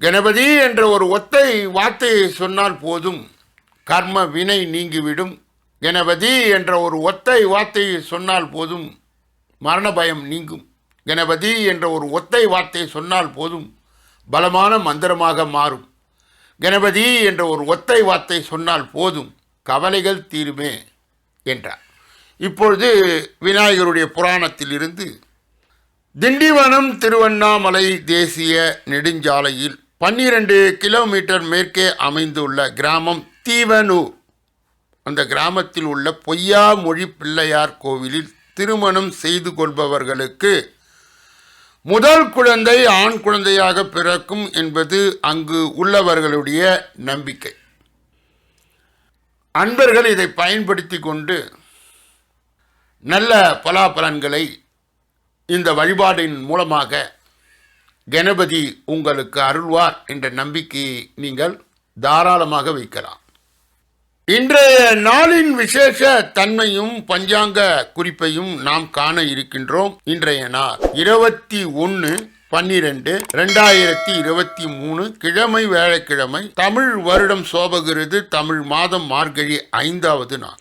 கணபதி என்ற ஒரு ஒத்தை வார்த்தையை சொன்னால் போதும். கர்ம வினை நீங்கிவிடும். கணபதி என்ற ஒரு ஒத்தை வார்த்தையை சொன்னால் போதும். மரண பயம் நீங்கும். கணபதி என்ற ஒரு ஒத்தை வார்த்தையை சொன்னால் போதும். பலமான மந்திரமாக மாறும். கணபதி என்ற ஒரு ஒத்தை வார்த்தை சொன்னால் போதும். கவலைகள் தீருமே என்றார். இப்பொழுது விநாயகருடைய புராணத்திலிருந்து திண்டிவனம் திருவண்ணாமலை தேசிய நெடுஞ்சாலையில் பன்னிரண்டு கிலோமீட்டர் மேற்கே அமைந்துள்ள கிராமம் தீவனூர் அந்த கிராமத்தில் உள்ள பொய்யா மொழி பிள்ளையார் கோவிலில் திருமணம் செய்து கொள்பவர்களுக்கு முதல் குழந்தை ஆண் குழந்தையாக பிறக்கும் என்பது அங்கு உள்ளவர்களுடைய நம்பிக்கை. அன்பர்கள் இதை பயன்படுத்தி கொண்டு நல்ல பலாபலன்களை இந்த வழிபாடின் மூலமாக கணபதி உங்களுக்கு அருள்வார் என்ற நம்பிக்கையை நீங்கள் தாராளமாக வைக்கலாம். இன்றைய நாளின் விசேஷ தன்மையும் பஞ்சாங்க குறிப்பையும் நாம் காண இருக்கின்றோம். இன்றைய நாள் இருபத்தி ஒன்று பன்னிரெண்டு ரெண்டாயிரத்தி இருபத்தி மூணு கிழமை வேலைக்கிழமை. தமிழ் வருடம் சோபகிறது தமிழ் மாதம் மார்கழி ஐந்தாவது நாள்.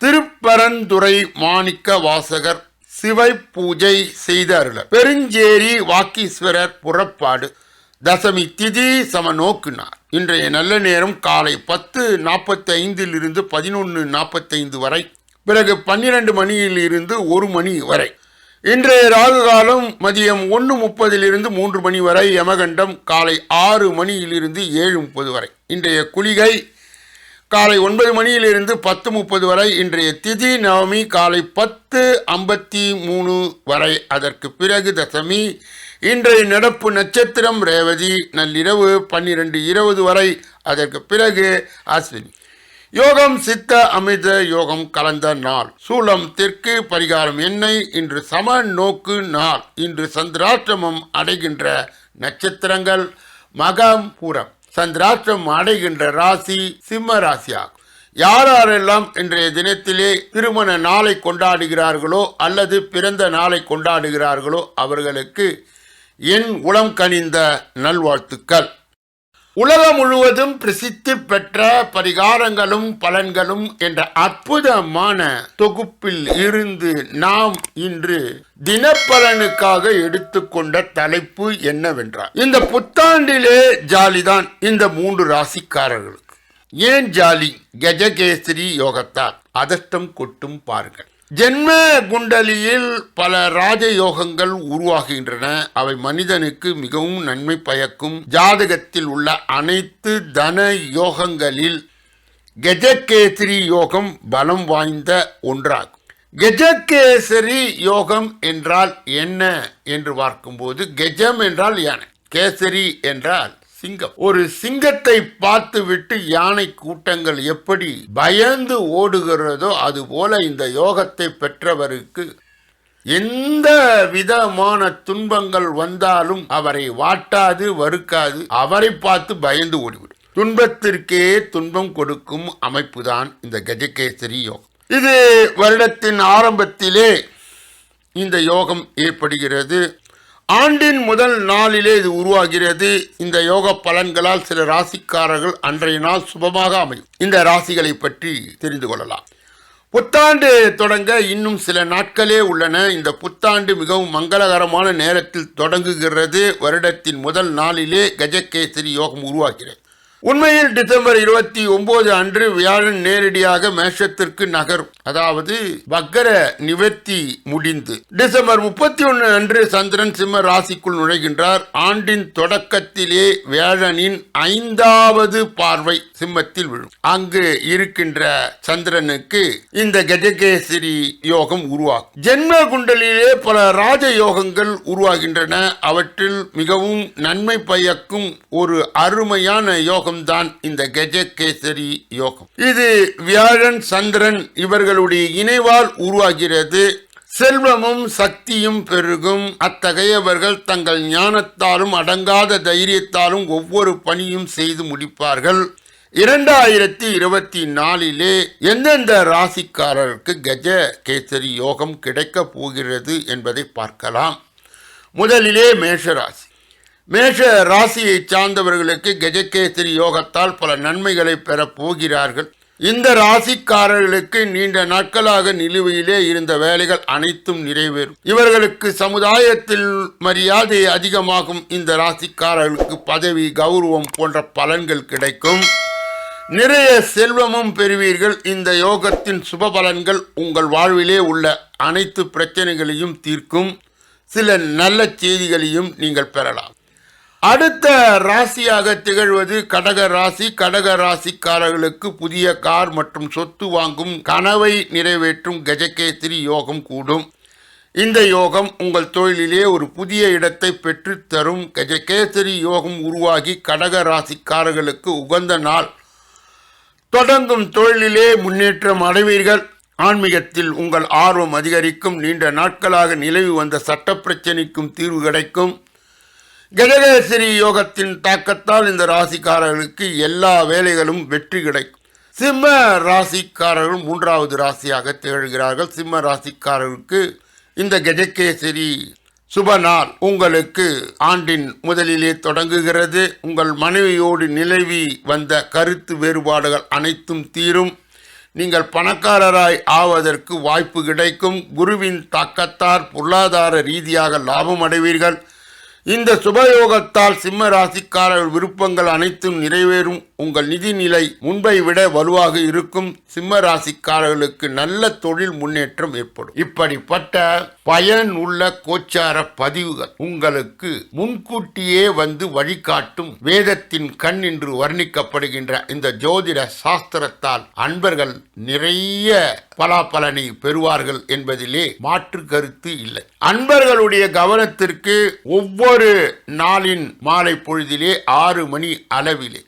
திருப்பரந்துறை மாணிக்க வாசகர் சிவை பூஜை செய்தார்கள். பெருஞ்சேரி வாக்கீஸ்வரர் புறப்பாடு. தசமி திதி சம நோக்குனார். இன்றைய நல்ல நேரம் காலை பத்து நாற்பத்தி ஐந்தில் இருந்து பதினொன்று நாற்பத்தைந்து வரை பிறகு பன்னிரண்டு மணியில் இருந்து ஒரு மணி வரை. இன்றைய ராகு காலம் மதியம் ஒன்று முப்பதிலிருந்து மூன்று மணி வரை யமகண்டம் காலை ஆறு மணியிலிருந்து ஏழு முப்பது வரை. இன்றைய குளிகை காலை ஒன்பது மணியிலிருந்து பத்து முப்பது வரை இன்றைய திதி நவமி காலை பத்து ஐம்பத்தி மூணு வரை. அதற்கு பிறகு தசமி. இன்றைய நடப்பு நட்சத்திரம் ரேவதி. நள்ளிரவு பன்னிரெண்டு இருபது வரை. அதற்கு பிறகு அஸ்வினி. யோகம் சித்த அமிர்த யோகம் கலந்த நாள். சூலம் தெற்கு பரிகாரம் எண்ணெய் இன்று சம நோக்கு நாள். இன்று சந்திராஷ்டமம் அடைகின்ற நட்சத்திரங்கள். மகம் பூரம். சந்திராஷ்டிரம் அடைகின்ற ராசி சிம்ம ராசியாகும். யாரெல்லாம் இன்றைய தினத்திலே திருமண நாளை கொண்டாடுகிறார்களோ அல்லது பிறந்த நாளை கொண்டாடுகிறார்களோ அவர்களுக்கு என் உளம் கனிந்த நல்வாழ்த்துக்கள். உலகம் முழுவதும் பிரசித்தி பெற்ற பரிகாரங்களும் பலன்களும் என்ற அற்புதமான தொகுப்பில் இருந்து நாம் இன்று தினப்பலனுக்காக எடுத்துக்கொண்ட தலைப்பு என்னவென்றால் இந்த புத்தாண்டிலே ஜாலிதான் இந்த மூன்று ராசிக்காரர்களுக்கு. ஏன் ஜாலி? கஜகேசரி யோகத்தார் அதட்டம் கொட்டும் பாருங்கள். ஜென்ம குண்டலியில் பல ராஜயோகங்கள் உருவாகின்றன. அவை மனிதனுக்கு மிகவும் நன்மை பயக்கும். ஜாதகத்தில் உள்ள அனைத்து தன யோகங்களில் கஜகேசரி யோகம் பலம் வாய்ந்த ஒன்றாகும். கஜகேசரி யோகம் என்றால் என்ன? என்று பார்க்கும்போது கஜம் என்றால் யானை. கேசரி என்றால் சிங்கம். ஒரு சிங்கத்தை பார்த்து விட்டு யானை கூட்டங்கள் எப்படி பயந்து ஓடுகிறதோ அதுபோல இந்த யோகத்தை பெற்றவருக்கு எந்த விதமான துன்பங்கள் வந்தாலும் அவரை வாட்டாது வறுக்காது அவரை பார்த்து பயந்து ஓடிவிடும். துன்பத்திற்கே துன்பம் கொடுக்கும் அமைப்புதான் இந்த கஜகேசரி யோகம். இது வருடத்தின் ஆரம்பத்திலே இந்த யோகம் ஏற்படுகிறது. ஆண்டின் முதல் நாளிலே இது உருவாகிறது. இந்த யோக பலன்களால் சில ராசிக்காரர்கள் அன்றைய நாள் சுபமாக அமையும். இந்த ராசிகளை பற்றி தெரிந்து கொள்ளலாம். புத்தாண்டு தொடங்க இன்னும் சில நாட்களே உள்ளன. இந்த புத்தாண்டு மிகவும் மங்களகரமான நேரத்தில் தொடங்குகிறது. வருடத்தின் முதல் நாளிலே கஜகேசரி யோகம் உருவாகிறது. உண்மையில் டிசம்பர் இருபத்தி ஒன்பது அன்று வியாழன் நேரடியாக மேஷத்திற்கு நகரும். அதாவது வக்கர நிவர்த்தி முடிந்து. டிசம்பர் முப்பத்தி ஒன்று அன்று சந்திரன் சிம்ம ராசிக்குள் நுழைகின்றார். ஆண்டின் தொடக்கத்திலே வியாழனின் ஐந்தாவது பார்வை சிம்மத்தில் விழும். அங்கு இருக்கின்ற சந்திரனுக்கு இந்த கஜகேசரி யோகம் உருவாகும். ஜென்ம குண்டலிலே பல ராஜ யோகங்கள் உருவாகின்றன. அவற்றில் மிகவும் நன்மை பயக்கும் ஒரு அருமையான யோகம் யோகம்தான் இந்த கஜகேசரி யோகம். இது வியாழன் சந்திரன் இவர்களுடைய இணைவால் உருவாகிறது. செல்வமும் சக்தியும் பெருகும். அத்தகையவர்கள் தங்கள் ஞானத்தாலும் அடங்காத தைரியத்தாலும் ஒவ்வொரு பணியும் செய்து முடிப்பார்கள். இரண்டாயிரத்தி இருபத்தி நாலிலே எந்தெந்த ராசிக்காரருக்கு கஜ கேசரி யோகம் கிடைக்கப் போகிறது என்பதை பார்க்கலாம். முதலிலே மேஷ ராசி மேஷ ராசியை சார்ந்தவர்களுக்கு கஜகேசரி யோகத்தால் பல நன்மைகளை பெறப் போகிறார்கள். இந்த ராசிக்காரர்களுக்கு நீண்ட நாட்களாக நிலுவையிலே இருந்த வேலைகள் அனைத்தும் நிறைவேறும். இவர்களுக்கு சமுதாயத்தில் மரியாதை அதிகமாகும். இந்த ராசிக்காரர்களுக்கு பதவி கௌரவம் போன்ற பலன்கள் கிடைக்கும். நிறைய செல்வமும் பெறுவீர்கள். இந்த யோகத்தின் சுப பலன்கள் உங்கள் வாழ்விலே உள்ள அனைத்து பிரச்சனைகளையும் தீர்க்கும். சில நல்ல செய்திகளையும் நீங்கள் பெறலாம். அடுத்த ராசியாக திகழ்வது கடக ராசி. கடக ராசிக்காரர்களுக்கு புதிய கார் மற்றும் சொத்து வாங்கும் கனவை நிறைவேற்றும் கஜகேத்திரி யோகம் கூடும். இந்த யோகம் உங்கள் தொழிலிலே ஒரு புதிய இடத்தை பெற்றுத்தரும் கஜகேசரி யோகம் உருவாகி கடக ராசிக்காரர்களுக்கு உகந்த நாள். தொடங்கும் தொழிலிலே முன்னேற்றம் அடைவீர்கள். ஆன்மீகத்தில் உங்கள் ஆர்வம் அதிகரிக்கும். நீண்ட நாட்களாக நிலவி வந்த சட்ட பிரச்சனைக்கும் தீர்வு கிடைக்கும். கஜகேசரி யோகத்தின் தாக்கத்தால் இந்த ராசிக்காரர்களுக்கு எல்லா வேலைகளும் வெற்றி கிடைக்கும். சிம்ம ராசிக்காரர்கள் மூன்றாவது ராசியாக திகழ்கிறார்கள். சிம்ம ராசிக்காரர்களுக்கு இந்த கஜகேசரி சுப நாள் உங்களுக்கு ஆண்டின் முதலிலே தொடங்குகிறது. உங்கள் மனைவியோடு நிலவி வந்த கருத்து வேறுபாடுகள் அனைத்தும் தீரும். நீங்கள் பணக்காரராய் ஆவதற்கு வாய்ப்பு கிடைக்கும். குருவின் தாக்கத்தார் பொருளாதார ரீதியாக லாபம் அடைவீர்கள். இந்த சுபயோகத்தால் சிம்ம ராசிக்காரர் விருப்பங்கள் அனைத்தும் நிறைவேறும். உங்கள் நிதி நிலை முன்பை விட வலுவாக இருக்கும் சிம்ம ராசிக்காரர்களுக்கு நல்ல தொழில் முன்னேற்றம் ஏற்படும். இப்படிப்பட்ட பயன் உள்ள கோச்சார பதிவுகள் உங்களுக்கு முன்கூட்டியே வந்து வழிகாட்டும் வேதத்தின் கண் என்று வர்ணிக்கப்படுகின்ற இந்த ஜோதிட சாஸ்திரத்தால் அன்பர்கள் நிறைய பலாபலனை பெறுவார்கள் என்பதிலே மாற்று கருத்து இல்லை. அன்பர்களுடைய கவனத்திற்கு ஒவ்வொரு நாளின் மாலை பொழுதிலே ஆறு மணி அளவிலே.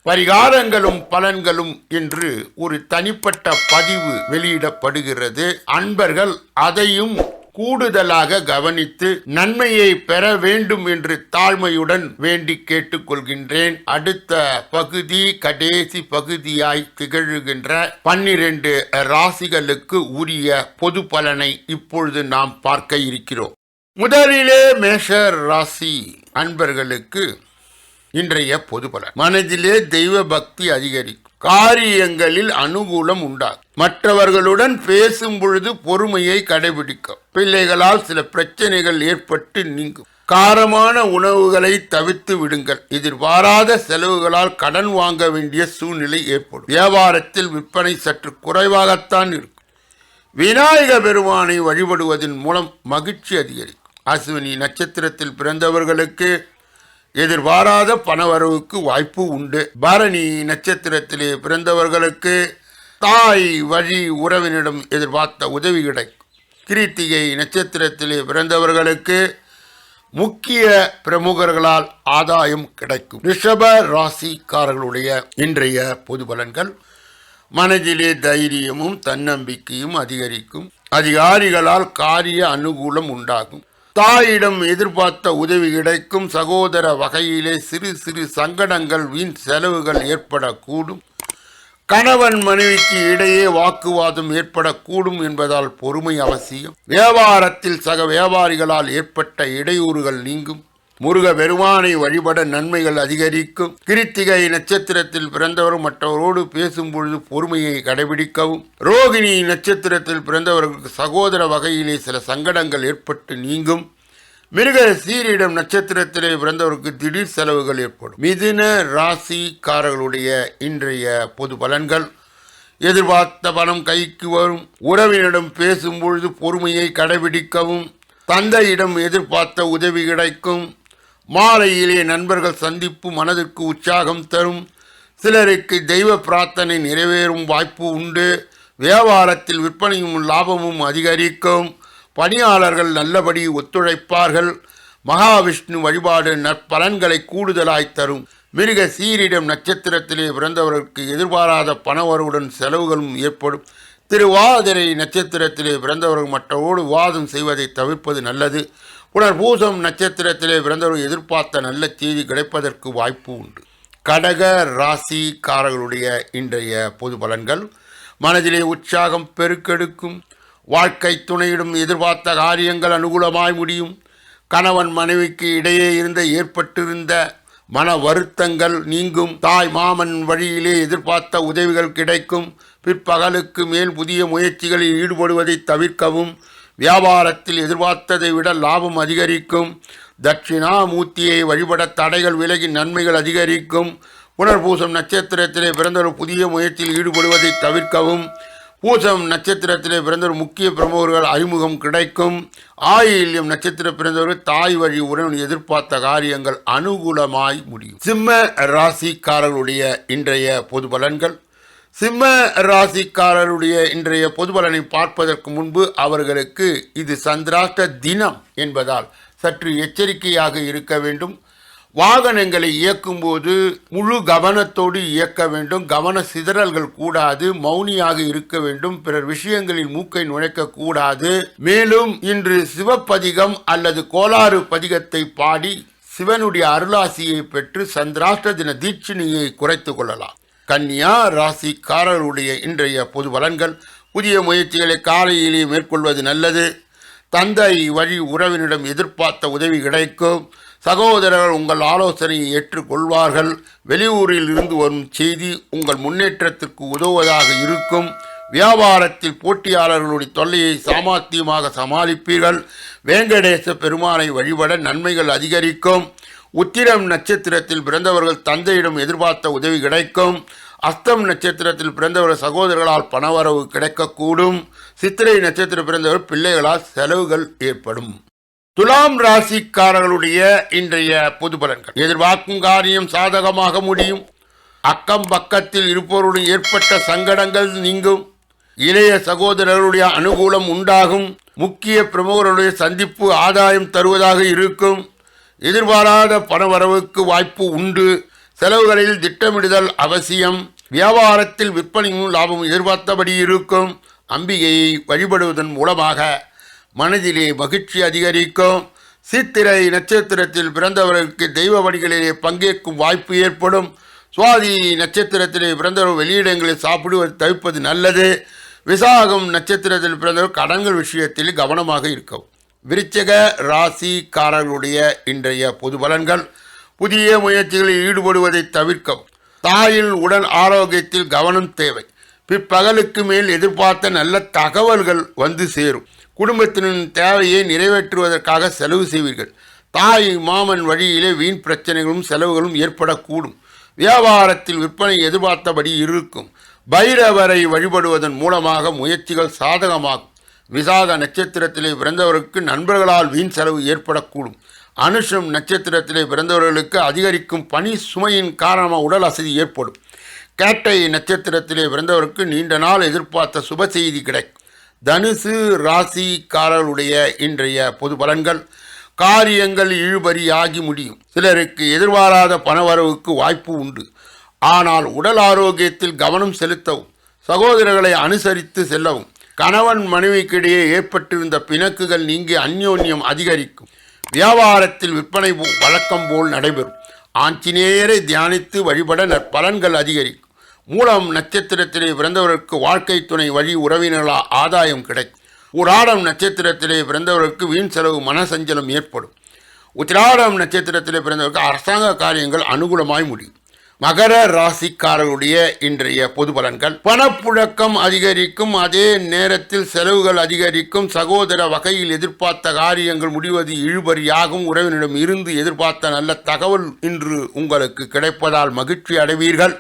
விவரங்களும் பலன்களும் என்று ஒரு தனிப்பட்ட பதிவு வெளியிடப்படுகிறது. அன்பர்கள் அதையும் கூடுதலாக கவனித்து நன்மையை பெற வேண்டும் என்று தாழ்மையுடன் வேண்டி கேட்டுக்கொள்கின்றேன். அடுத்த பகுதி கடைசி பகுதியாய் திகழ்கின்ற பன்னிரண்டு ராசிகளுக்கு உரிய பொது பலனை இப்பொழுது நாம் பார்க்க இருக்கிறோம். முதலிலே மேஷர் ராசி அன்பர்களுக்கு இன்றைய பொது பலன் மனதிலே தெய்வ பக்தி அதிகரிக்கும். காரியங்களில் அனுகூலம் உண்டாகும். மற்றவர்களுடன் பேசும் பொழுது பொறுமையை கடைபிடிக்கும். பிள்ளைகளால் சில பிரச்சனைகள் ஏற்பட்டு நீங்கும். காரமான உணவுகளை தவிர்த்து விடுங்கள். எதிர்பாராத செலவுகளால் கடன் வாங்க வேண்டிய சூழ்நிலை ஏற்படும். வியாபாரத்தில் விற்பனை சற்று குறைவாகத்தான் இருக்கும். விநாயக பெருமானை வழிபடுவதன் மூலம் மகிழ்ச்சி அதிகரிக்கும். அஸ்வினி நட்சத்திரத்தில் பிறந்தவர்களுக்கு எதிர்பாராத பணவரவுக்கு வாய்ப்பு உண்டு. பரணி நட்சத்திரத்திலே பிறந்தவர்களுக்கு தாய் வழி உறவினிடம் எதிர்பார்த்த உதவி கிடைக்கும். கிருத்திகை நட்சத்திரத்திலே பிறந்தவர்களுக்கு முக்கிய பிரமுகர்களால் ஆதாயம் கிடைக்கும். ரிஷப ராசிக்காரர்களுடைய இன்றைய பொது பலன்கள் மனதிலே தைரியமும் தன்னம்பிக்கையும் அதிகரிக்கும். அதிகாரிகளால் காரிய அனுகூலம் உண்டாகும். தாயிடம் எதிர்பார்த்த உதவி கிடைக்கும். சகோதர வகையிலே சிறு சிறு சங்கடங்கள் வீண் செலவுகள் ஏற்படக்கூடும். கணவன் மனைவிக்கு இடையே வாக்குவாதம் ஏற்படக்கூடும் என்பதால் பொறுமை அவசியம். வியாபாரத்தில் சக வியாபாரிகளால் ஏற்பட்ட இடையூறுகள் நீங்கும். முருக பெருமானை வழிபட நன்மைகள் அதிகரிக்கும். கிருத்திகை நட்சத்திரத்தில் பிறந்தவர் மற்றவரோடு பேசும் பொழுது பொறுமையை கடைபிடிக்கவும். ரோகிணி நட்சத்திரத்தில் பிறந்தவர்களுக்கு சகோதர வகையிலே சில சங்கடங்கள் ஏற்பட்டு நீங்கும். மிருக சீரிடம் நட்சத்திரத்திலே பிறந்தவருக்கு திடீர் செலவுகள் ஏற்படும். மிதுன ராசிக்காரர்களுடைய இன்றைய பொது பலன்கள். எதிர்பார்த்த பணம் கைக்கு வரும். உறவினரிடம் பேசும் பொழுது பொறுமையை கடைபிடிக்கவும். தந்தையிடம் எதிர்பார்த்த உதவி கிடைக்கும். மாலையிலே நண்பர்கள் சந்திப்பு மனதிற்கு உற்சாகம் தரும். சிலருக்கு தெய்வ பிரார்த்தனை நிறைவேறும் வாய்ப்பு உண்டு. வியாபாரத்தில் விற்பனையும் லாபமும் அதிகரிக்கும். பணியாளர்கள் நல்லபடி ஒத்துழைப்பார்கள். மகாவிஷ்ணு வழிபாடு நற்பலன்களை கூடுதலாய் தரும். மிருக சீரிடம் நட்சத்திரத்திலே பிறந்தவர்களுக்கு எதிர்பாராத பணவருடன் செலவுகளும் ஏற்படும். திருவாதிரை நட்சத்திரத்திலே பிறந்தவர்கள் மற்றவோடு விவாதம் செய்வதை தவிர்ப்பது நல்லது. புனர்பூசம் நட்சத்திரத்திலே பிறந்தவர்கள் எதிர்பார்த்த நல்ல தீதி கிடைப்பதற்கு வாய்ப்பு உண்டு. கடக ராசிக்காரர்களுடைய இன்றைய பொது பலன்கள் மனதிலே உற்சாகம் பெருக்கெடுக்கும் வாழ்க்கை துணையிடும் எதிர்பார்த்த காரியங்கள் அனுகூலமாய் முடியும். கணவன் மனைவிக்கு இடையே இருந்த ஏற்பட்டிருந்த மன வருத்தங்கள் நீங்கும். தாய் மாமன் வழியிலே எதிர்பார்த்த உதவிகள் கிடைக்கும். பிற்பகலுக்கு மேல் புதிய முயற்சிகளில் ஈடுபடுவதை தவிர்க்கவும் வியாபாரத்தில் எதிர்பார்த்ததை விட லாபம் அதிகரிக்கும். தட்சிணாமூர்த்தியை வழிபட தடைகள் விலகி நன்மைகள் அதிகரிக்கும். புனர்பூசம் நட்சத்திரத்திலே பிறந்தவர் புதிய முயற்சியில் ஈடுபடுவதை தவிர்க்கவும். பூசம் நட்சத்திரத்திலே பிறந்தவர் முக்கிய பிரமுகர்கள் அறிமுகம் கிடைக்கும். ஆயில்யம் நட்சத்திர பிறந்தவர்கள் தாய் வழி உடன் எதிர்பார்த்த காரியங்கள் அனுகூலமாய் முடியும். சிம்ம ராசிக்காரர்களுடைய இன்றைய பொது பலன்கள். சிம்ம ராசிக்காரருடைய இன்றைய பொது பலனை பார்ப்பதற்கு முன்பு அவர்களுக்கு இது சந்திராஷ்ட தினம் என்பதால் சற்று எச்சரிக்கையாக இருக்க வேண்டும். வாகனங்களை இயக்கும்போது முழு கவனத்தோடு இயக்க வேண்டும். கவன சிதறல்கள் கூடாது. மௌனியாக இருக்க வேண்டும். பிறர் விஷயங்களில் மூக்கை நுழைக்க கூடாது. மேலும் இன்று சிவப்பதிகம் அல்லது கோளாறு பதிகத்தை பாடி சிவனுடைய அருளாசியை பெற்று சந்திராஷ்ட தின தீட்சிணியை குறைத்து கொள்ளலாம். கன்னியா ராசிக்காரருடைய இன்றைய பொது பலன்கள். புதிய முயற்சிகளை காலையிலே மேற்கொள்வது நல்லது. தந்தை வழி உறவினிடம் எதிர்பார்த்த உதவி கிடைக்கும். சகோதரர்கள் உங்கள் ஆலோசனையை ஏற்றுக்கொள்வார்கள். வெளியூரில் இருந்து வரும் செய்தி உங்கள் முன்னேற்றத்திற்கு உதவுவதாக இருக்கும். வியாபாரத்தில் போட்டியாளர்களுடைய தொல்லையை சாமர்த்தியமாக சமாளிப்பீர்கள். வேங்கடேச பெருமானை வழிபட நன்மைகள் அதிகரிக்கும். உத்திரம் நட்சத்திரத்தில் பிறந்தவர்கள் தந்தையிடம் எதிர்பார்த்த உதவி கிடைக்கும். அஸ்தம் நட்சத்திரத்தில் பிறந்தவர்கள் சகோதரர்களால் பணவரவு கிடைக்கக்கூடும். சித்திரை நட்சத்திரம் பிறந்தவர் பிள்ளைகளால் செலவுகள் ஏற்படும். துலாம் ராசிக்காரர்களுடைய இன்றைய பொது பலன்கள். எதிர்பார்க்கும் காரியம் சாதகமாக முடியும். அக்கம் பக்கத்தில் இருப்பவருடன் ஏற்பட்ட சங்கடங்கள் நீங்கும். இளைய சகோதரர்களுடைய அனுகூலம் உண்டாகும். முக்கிய பிரமுகர்களுடைய சந்திப்பு ஆதாயம் தருவதாக இருக்கும். எதிர்பாராத பணவரவுக்கு வாய்ப்பு உண்டு. செலவுகளில் திட்டமிடுதல் அவசியம். வியாபாரத்தில் விற்பனையும் லாபம் எதிர்பார்த்தபடி இருக்கும். அம்பிகையை வழிபடுவதன் மூலமாக மனதிலே மகிழ்ச்சி அதிகரிக்கும். சித்திரை நட்சத்திரத்தில் பிறந்தவர்களுக்கு தெய்வ பணிகளிலே பங்கேற்கும் வாய்ப்பு ஏற்படும். சுவாதி நட்சத்திரத்திலே பிறந்தவர் வெளியிடங்களில் சாப்பிடுவது தவிர்ப்பது நல்லது. விசாகம் நட்சத்திரத்தில் பிறந்தவர் கடன்கள் விஷயத்தில் கவனமாக இருக்கவும். விருச்சக ராசிக்காரர்களுடைய இன்றைய பொது பலன்கள் புதிய முயற்சிகளில் ஈடுபடுவதை தவிர்க்கவும். தாயின் உடல் ஆரோக்கியத்தில் கவனம் தேவை. பிற்பகலுக்கு மேல் எதிர்பார்த்த நல்ல தகவல்கள் வந்து சேரும். குடும்பத்தினின் தேவையை நிறைவேற்றுவதற்காக செலவு செய்வீர்கள். தாய் மாமன் வழியிலே வீண் பிரச்சனைகளும் செலவுகளும் ஏற்படக்கூடும். வியாபாரத்தில் விற்பனை எதிர்பார்த்தபடி இருக்கும். பைரவரை வழிபடுவதன் மூலமாக முயற்சிகள் சாதகமாகும். விசாக நட்சத்திரத்திலே பிறந்தவருக்கு நண்பர்களால் வீண் செலவு ஏற்படக்கூடும். அனுஷம் நட்சத்திரத்திலே பிறந்தவர்களுக்கு அதிகரிக்கும் பணி சுமையின் காரணமாக உடல் அசதி ஏற்படும். கேட்டை நட்சத்திரத்திலே பிறந்தவருக்கு நீண்ட நாள் எதிர்பார்த்த சுப செய்தி கிடைக்கும். தனுசு ராசிக்காரர்களுடைய இன்றைய பொது பலன்கள் காரியங்கள் இழுபறியாகி முடியும். சிலருக்கு எதிர்பாராத பணவரவுக்கு வாய்ப்பு உண்டு. ஆனால் உடல் ஆரோக்கியத்தில் கவனம் செலுத்தவும் சகோதரர்களை அனுசரித்து செல்லவும் கணவன் மனைவிக்கிடையே ஏற்பட்டிருந்த பிணக்குகள் நீங்கி அந்யோன்யம் அதிகரிக்கும். வியாபாரத்தில் விற்பனை போ- வழக்கம் போல் நடைபெறும். ஆஞ்சநேயரை தியானித்து வழிபட நற்பலன்கள் அதிகரிக்கும். மூலம் நட்சத்திரத்திலே பிறந்தவருக்கு வாழ்க்கை துணை வழி உறவினர்களா ஆதாயம் கிடைக்கும். உராடம் நட்சத்திரத்திலே பிறந்தவருக்கு வீண் செலவு மனசஞ்சலம் ஏற்படும். உத்திராடம் நட்சத்திரத்திலே பிறந்தவருக்கு அரசாங்க காரியங்கள் அனுகூலமாய் முடியும். மகர ராசிக்காரர்களுடைய இன்றைய பொது பலன்கள். பணப்புழக்கம் அதிகரிக்கும் அதே நேரத்தில் செலவுகள் அதிகரிக்கும் சகோதர வகையில் எதிர்பார்த்த காரியங்கள் முடிவது இழுபறியாகும் உறவினிடம் இருந்து எதிர்பார்த்த நல்ல தகவல் இன்று உங்களுக்கு கிடைப்பதால் மகிழ்ச்சி அடைவீர்கள்.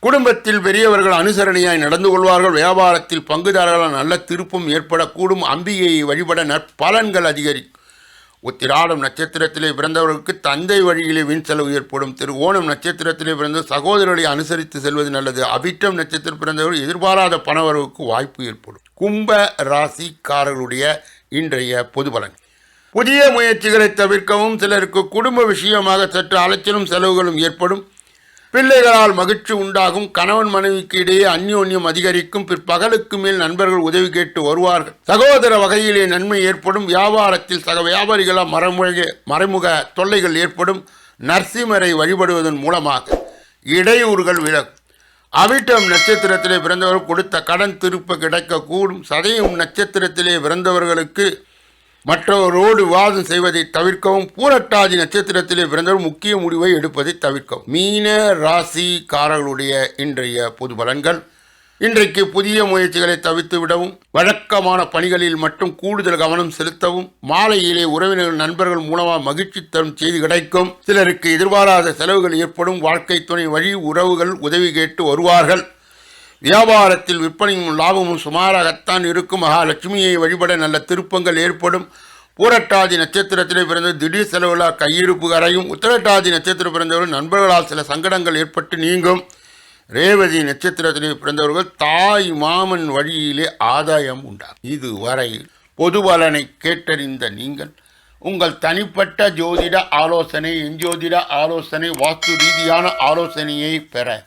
குடும்பத்தில் பெரியவர்கள் அனுசரணையாய் நடந்து கொள்வார்கள். வியாபாரத்தில் பங்குதாரர்களால் நல்ல திருப்பம் ஏற்படக்கூடும். அம்பிகையை வழிபட நற்பலன்கள் அதிகரிக்கும். உத்திராடம் நட்சத்திரத்திலே பிறந்தவர்களுக்கு தந்தை வழியிலே வீண் செலவு ஏற்படும். திரு ஓணம் நட்சத்திரத்திலே பிறந்த சகோதரர்களை அனுசரித்து செல்வது நல்லது. அபிட்டம் நட்சத்திரம் பிறந்தவர்கள் எதிர்பாராத பணவரவுக்கு வாய்ப்பு ஏற்படும். கும்ப ராசிக்காரர்களுடைய இன்றைய பொது பலன். புதிய முயற்சிகளை தவிர்க்கவும் சிலருக்கு குடும்ப விஷயமாக சற்று அலைச்சலும் செலவுகளும் ஏற்படும். பிள்ளைகளால் மகிழ்ச்சி உண்டாகும். கணவன் மனைவிக்கு இடையே அந்யோன்யம் அதிகரிக்கும். பிற்பகலுக்கு மேல் நண்பர்கள் உதவி கேட்டு வருவார்கள். சகோதர வகையிலே நன்மை ஏற்படும். வியாபாரத்தில் சக வியாபாரிகளால் மறைமுக மறைமுக தொல்லைகள் ஏற்படும். நரசிம்மரை வழிபடுவதன் மூலமாக இடையூறுகள் விலகும். அவிட்டம் நட்சத்திரத்திலே பிறந்தவர் கொடுத்த கடன் திருப்ப கிடைக்கக்கூடும். சதயம் நட்சத்திரத்திலே பிறந்தவர்களுக்கு மற்றவரோடு விவாதம் செய்வதை தவிர்க்கவும் பூரட்டாதி நட்சத்திரத்திலே பிறந்தவர் முக்கிய முடிவை எடுப்பதை தவிர்க்கவும். மீன ராசிக்காரர்களுடைய இன்றைய பொது பலன்கள். இன்றைக்கு புதிய முயற்சிகளை தவிர்த்து விடவும் வழக்கமான பணிகளில் மட்டும் கூடுதல் கவனம் செலுத்தவும் மாலையிலே உறவினர்கள் நண்பர்கள் மூலமாக மகிழ்ச்சி தரும் செய்தி கிடைக்கும். சிலருக்கு எதிர்பாராத செலவுகள் ஏற்படும் வாழ்க்கை துணை வழி உறவுகள் உதவி கேட்டு வருவார்கள். வியாபாரத்தில் விற்பனையும் லாபமும் சுமாராகத்தான் இருக்கும். மகாலட்சுமியை வழிபட நல்ல திருப்பங்கள் ஏற்படும். பூரட்டாதி நட்சத்திரத்திலே பிறந்த திடீர் செலவுகளால் கையிருப்பு கரையும் உத்திரட்டாதி நட்சத்திரம் பிறந்தவர்கள் நண்பர்களால் சில சங்கடங்கள் ஏற்பட்டு நீங்கும். ரேவதி நட்சத்திரத்திலே பிறந்தவர்கள் தாய் மாமன் வழியிலே ஆதாயம் உண்டாகும். இதுவரை பொது பலனை கேட்டறிந்த நீங்கள் உங்கள் தனிப்பட்ட ஜோதிட ஆலோசனை எஞ்சோதிட ஆலோசனை வாஸ்து ரீதியான ஆலோசனையை பெற